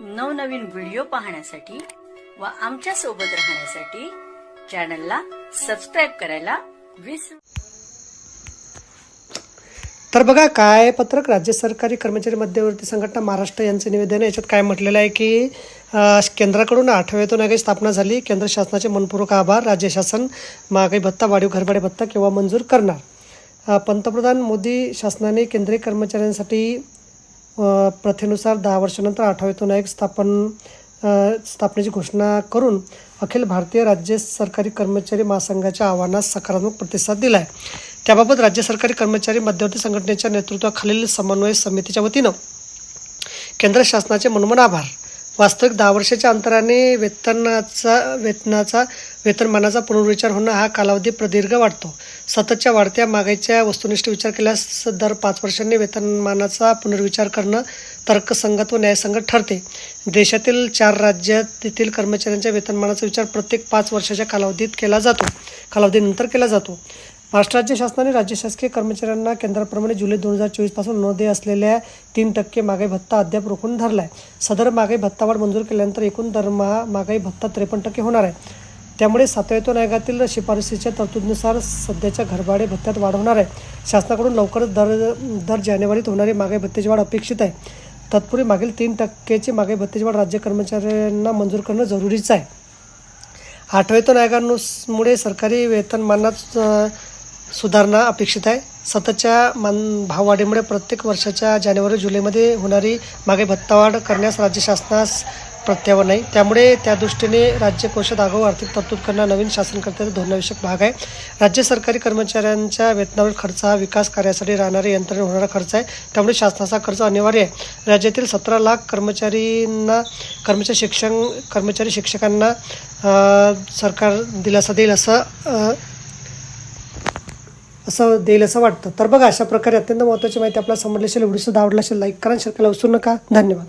नवनवीन व्हिडिओ पाहण्यासाठी व आमच्यासोबत राहण्यासाठी चॅनलला सबस्क्राईब करायला विसरू तर बघा काय पत्रक राज्य सरकारी कर्मचारी मध्यवर्ती संघटना महाराष्ट्र यांचे निवेदन आहे. याच्यात काय म्हटलेलं आहे की केंद्राकडून आठव्यातून काही स्थापना झाली. केंद्र शासनाचे मनपूर्वक आभार. राज्य शासन महागाई भत्ता वाढीव घरभाडे भत्ता केव्हा मंजूर करणार. पंतप्रधान मोदी शासनाने केंद्रीय कर्मचाऱ्यांसाठी प्रथेनुसार दहा वर्षानंतर आठव्यातून एक स्थापन स्थापनेची घोषणा करून अखिल भारतीय राज्य सरकारी कर्मचारी महासंघाच्या आव्हानास सकारात्मक प्रतिसाद दिला आहे त्याबाबत राज्य सरकारी कर्मचारी मध्यवर्ती संघटनेच्या नेतृत्वाखालील समन्वय समितीच्या वतीनं केंद्र शासनाचे मनमन आभार. वास्तविक दहा वर्षाच्या अंतराने वेतनाचा वेतनाचा वेतनमानाचा पुनर्विचार होणं हा कालावधी प्रदीर्घ वाटतो सततच्या वाढत्या मागाईच्या वस्तुनिष्ठ विचार केल्यास दर पाच वर्षांनी वेतनमानाचा पुनर्विचार करणं तर्कसंगत व न्यायसंगत ठरते. देशातील चार राज्यातील कर्मचाऱ्यांच्या वेतनमानाचा विचार प्रत्येक पाच वर्षाच्या कालावधीत केला जातो. कालावधीनंतर केला जातो. महाराष्ट्र राज्य शासनाने राज्य शासकीय कर्मचाऱ्यांना केंद्राप्रमाणे जुलै दोन हजार चोवीसपासून नोंदणी असलेल्या तीन टक्के महागाई भत्ता अद्याप रोखून धरला आहे सदर महागाई भत्तावाढ मंजूर केल्यानंतर एकूण दरमहा महागाई भत्ता त्रेपन्न टक्के होणार आहे. त्यामुळे सातव्यातून आयोगातील शिफारसीच्या तरतुदीनुसार सध्याच्या घरभाडे भत्त्यात वाढ होणार आहे. शासनाकडून लवकरच दर दर जानेवारीत होणारी महागाई भत्त्याची वाढ अपेक्षित आहे. तत्पूर्वी मागील तीन टक्क्याची महागाई भत्त्याची वाढ राज्य कर्मचाऱ्यांना मंजूर करणं जरुरीचं आहे. आठव्यातून वेतन सरकारी वेतनमानात सुधारणा अपेक्षित आहे. सततच्या मान भाववाढीमुळे प्रत्येक वर्षाच्या जानेवारी जुलैमध्ये होणारी मागे भत्तावाढ करण्यास राज्य शासनास प्रत्यावर नाही. त्यामुळे त्या दृष्टीने राज्य कोशात आगाऊ आर्थिक तरतूद करणं नवीन शासनकर्त्याचा धोरणाविषयक भाग आहे. राज्य सरकारी कर्मचाऱ्यांच्या वेतनावर खर्च हा विकास कार्यासाठी राहणारे यंत्रणे होणारा खर्च आहे. त्यामुळे शासनाचा खर्च अनिवार्य आहे. राज्यातील सतरा लाख कर्मचारींना कर्मचारी शिक्षण कर्मचारी शिक्षकांना सरकार दिलासा देईल असं असं देईल असं वाटतं. तर बघा अशा प्रकारे अत्यंत महत्त्वाची माहिती आपल्याला समजली असेल व्हिडिओ सुद्धा आवडला असेल लाईक करा शेअर करायला विसरू नका. धन्यवाद.